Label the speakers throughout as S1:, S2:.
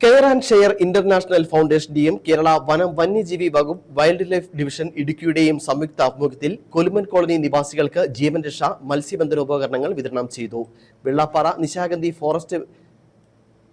S1: Care and share international foundation D M Kerala വനം വന്യജീവി വകുപ്പ് വൈൽഡ് ലൈഫ് ഡിവിഷൻ ഇടുക്കിയുടെയും സംയുക്ത ആഭിമുഖ്യത്തിൽ കൊലുമൻ കോളനി നിവാസികൾക്ക് ജീവൻ രക്ഷ മത്സ്യബന്ധനോപകരണങ്ങൾ വിതരണം ചെയ്തു. വെള്ളാപ്പാറ നിശാഗന്ധി ഫോറസ്റ്റ്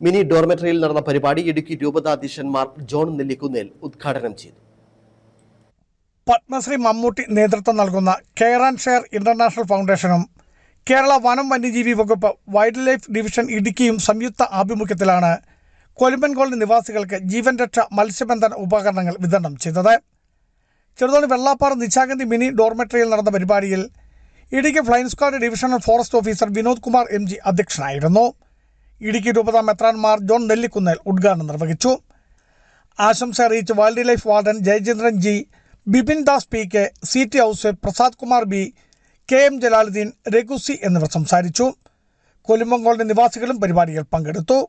S1: മിനി ഡോർമെറ്ററിയിൽ നടന്ന പരിപാടി ഇടുക്കി രൂപതാധ്യക്ഷന്മാർ ജോൺ നെല്ലിക്കുന്നേൽ ഉദ്ഘാടനം ചെയ്തു.
S2: പത്മശ്രീ മമ്മൂട്ടി നേതൃത്വം നൽകുന്ന കെയർ ആൻഡ് ഷെയർ ഇന്റർനാഷണൽ ഫൗണ്ടേഷനും കേരള വനം വന്യജീവി വകുപ്പ് വൈൽഡ് ലൈഫ് ഡിവിഷൻ ഇടുക്കിയും സംയുക്ത ആഭിമുഖ്യത്തിലാണ് കൊലുമ്പൻ നിവാസികൾക്ക് ജീവൻ രക്ഷ മത്സ്യബന്ധന ഉപകരണങ്ങൾ വിതരണം ചെയ്തത്. ചെറുതോണി വെള്ളാപ്പാറ നിശാഗന്ധി മിനി ഡോർമെട്രിയിൽ നടന്ന പരിപാടിയിൽ Idukki flying squad divisional forest officer Vinod Kumar M G അധ്യക്ഷനായിരുന്നു. ഇടുക്കി രൂപത മെത്രാൻമാർ ജോൺ നെല്ലിക്കുന്നേൽ ഉദ്ഘാടനം നിർവഹിച്ചു. ആശംസ അറിയിച്ച് wildlife warden Jayachandran G Bipin Das P K C T house Prasad Kumar B K M Jalaluddin രഘുസി എന്നിവർ സംസാരിച്ചു. കൊലുമ്പങ്കോളിന്റെ നിവാസികളും പരിപാടിയിൽ പങ്കെടുത്തു.